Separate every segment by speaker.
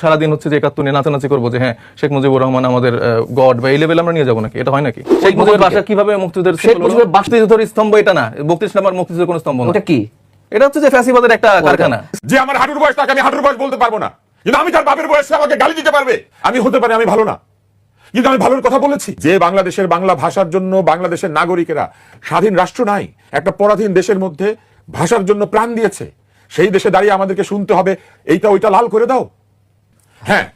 Speaker 1: সারাদিন হচ্ছে যে একাত্তর নিয়ে নাচানাচি করব যে হ্যাঁ শেখ মুজিবুর রহমান আমাদের গড বা এই লেভেল আমরা নিয়ে যাব নাকি? এটা হয় নাকি? শেখ মুজিবের বাসা কীভাবে মুক্তিযুদ্ধের
Speaker 2: শেখ মুজিবের
Speaker 1: মুক্তিযুদ্ধের স্তম্ভ এটা না। বত্রিশ নম্বর মুক্তিযুদ্ধের কোনো স্তম্ভ না
Speaker 2: ওটা কি?
Speaker 1: এটা হচ্ছে যে ফ্যাসিবাদের একটা কারখানা।
Speaker 3: যে আমার হাঁটুর বয়স তাকে আমি হাঁটুর বয়স বলতে পারব না। কিন্তু আমি তার বাপের বয়সে আমাকে গালি দিতে পারবে আমি হতে পারি আমি ভালো না। কিন্তু আমি ভালোর কথা বলেছি যে বাংলাদেশের বাংলা ভাষার জন্য বাংলাদেশের নাগরিকেরা স্বাধীন রাষ্ট্র নাই একটা পরাধীন দেশের মধ্যে ভাষার জন্য প্রাণ দিয়েছে। সেই দেশে দাঁড়িয়ে আমাদেরকে শুনতে হবে এইটা ওইটা লাল করে দাও। হ্যাঁ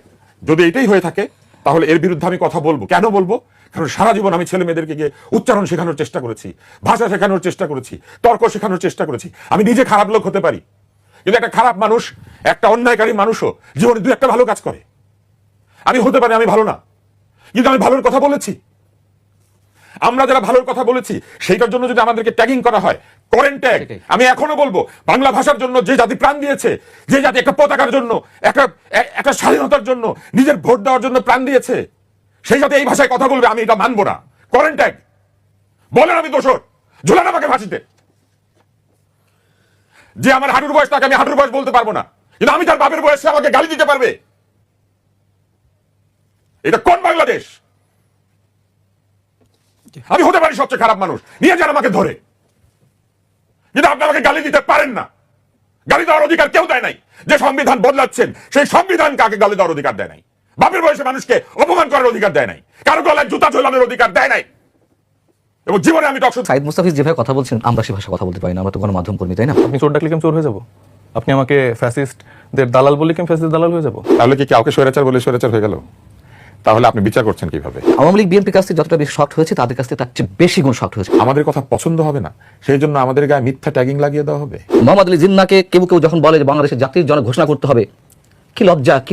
Speaker 3: যদি এটাই হয়ে থাকে, তাহলে এর বিরুদ্ধে আমি কথা বলব। কেন বলব? কারণ সারা জীবন আমি ছেলে মেয়েদেরকে গিয়ে উচ্চারণ শেখানোর চেষ্টা করেছি, ভাষা শেখানোর চেষ্টা করেছি, তর্ক শেখানোর চেষ্টা করেছি। আমি নিজে খারাপ লোক হতে পারি। কিন্তু একটা খারাপ মানুষ, একটা অন্যায়কারী মানুষও জীবনে দু একটা ভালো কাজ করে। আমি হতে পারি, আমি ভালো না। কিন্তু আমি ভালোর কথা বলেছি। আমরা যারা ভালোর কথা বলেছি, সেইটার জন্য যদি আমাদেরকে ট্যাগিং করা হয় করেন ট্যাগ আমি এখনও বলব বাংলা ভাষার জন্য যে জাতি প্রাণ দিয়েছে যে জাতি একটা পতাকার জন্য একটা একটা স্বাধীনতার জন্য নিজের ভোট দেওয়ার জন্য প্রাণ দিয়েছে সেই জাতি এই ভাষায় কথা বলবে আমি এটা মানবো না। করেন ট্যাগ বলেন আমি দোষর। ঝুলান আমাকে ফাঁসিতে। যে আমার হাঁটুর বয়স তাকে আমি হাঁটুর বয়স বলতে পারব না। কিন্তু আমি তার বাপের বয়সে আমাকে গালি দিতে পারবে। এটা কোন বাংলাদেশ? আমি হতে পারি সবচেয়ে খারাপ মানুষ। নিয়ে যান আমাকে ধরে। কিন্তু আপনি আমাকে গালি দিতে পারেন না। গালি দেওয়ার অধিকার কেউ দেয় নাই। যে সংবিধান বদলাচ্ছেন সেই সংবিধান কাকে গালি দেওয়ার অধিকার দেয় নাই? বাপের বয়সে মানুষকে অপমান করার অধিকার দেয় নাই। কারও গলায় জুতা ঝোলানোর অধিকার দেয় নাই। এবং জীবনে আমি টকশো
Speaker 2: সাইদ মুস্তাফিজ যেভাবে কথা বলছেন আমরা সে ভাষা কথা বলতে পারি না আমরা তো গণমাধ্যম কর্মী তাই না?
Speaker 1: আপনি চোর ডাকলে কি আমি চোর হয়ে যাব? আপনি আমাকে ফ্যাসিস্টদের দালাল বলে কি ফ্যাসিস্ট দালাল হয়ে যাব?
Speaker 3: তাহলে কি কাউকে স্বৈরাচার বলে স্বৈরাচার হয়ে গেল? তাহলে আপনি বিচার করছেন কীভাবে?
Speaker 2: আওয়ামী লীগ বিএনপির কাছ থেকে যতটা বেশি শক্ট হয়েছে তাদের কাছ থেকে তার চেয়ে বেশি গুণ শক্ট হয়েছে।
Speaker 3: আমাদের কথা পছন্দ হবে না। সেই জন্য আমাদের গায়ে মিথ্যা ট্যাগিং লাগিয়ে দেওয়া হবে।
Speaker 2: মোহাম্মদ আলী জিন্নাকে কেউ কেউ যখন বলে যে বাংলাদেশের জাতির জনক ঘোষণা করতে হবে কি লজ্জা কি